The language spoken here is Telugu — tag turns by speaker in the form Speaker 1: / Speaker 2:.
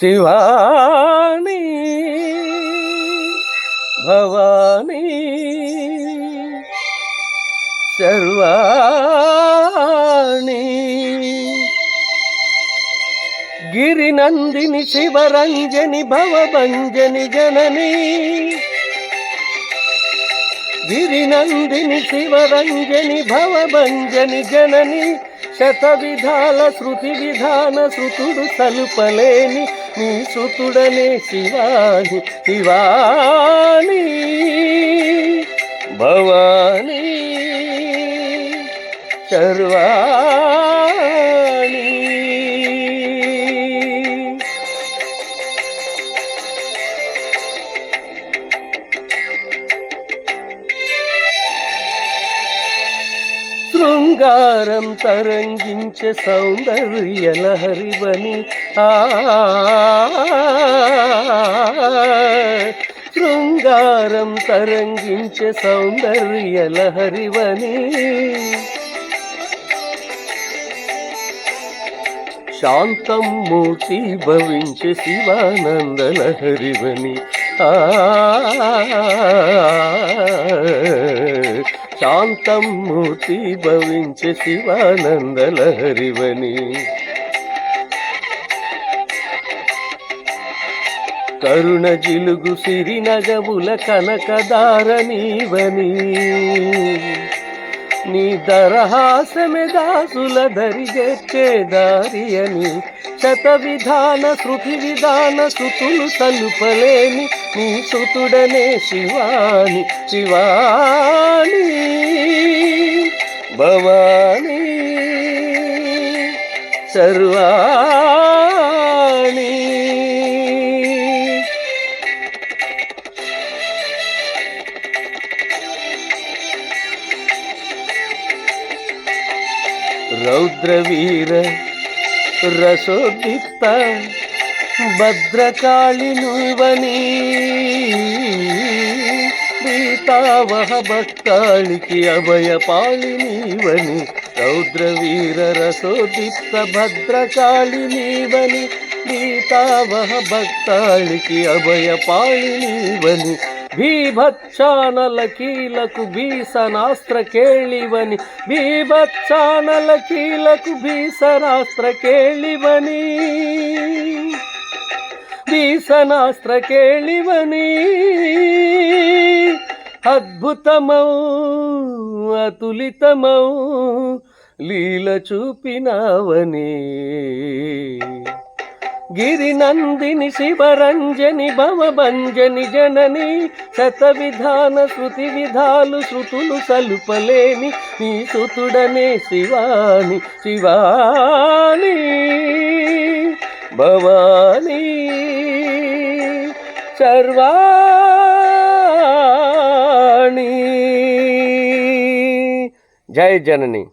Speaker 1: శివాని భవాని సర్వాణి గిరినందిని శివరంజని భవభంజని జనని. గిరినందిని శివరంజని భవభంజని జనని. శత విధాల శృతి విధాన శృతుడు సలుపలేని నీ సుతుడనే శివాని శివాని భవాని సర్వాణి శృంగారం తరంగించే సౌందర్య లహరివని శృంగారం తరంగించే సౌందర్య లహరివని శాంతం మూర్తి భవించే శివానంద లహరివని ఆ శాంతం మూర్తి భవించే శివానందలహరివని. కరుణ జిలుగు సిరి నగవుల కనకదార నీవని. నీ దరహాసమె దాసుల దరిగెచ్చే దారి అని శత విధాన శృతి విధాన శృతులు తలుపలేని నీ సుతుడనే శివాని. శివాని భవాని సర్వా రౌద్రవీర రసోదిత్త భద్రకాళి నువ్వని బీతావహ భక్తాళికి అభయపాళి నీవని రౌద్రవీర రసోదిత్త భద్రకాళి నీవని బీతావహ భక్తాళికి అభయపాళి నీవని భీభత్సానల కీలకు భీసనాస్త్ర కేళివని భీభత్సానల కీలకు భీసనాస్త్ర కేళివని భీసనాస్త్ర కేళివని అద్భుతమౌ అతులితమౌ లీల చూపినావని గిరినందిని శివరంజని భవభంజని జనని శతవిధాన శృతి విధాలు శృతులు సలుపలేని నీ సుతుడనే శివాని శివాని భవాని. సర్వాణి. జయ జనని.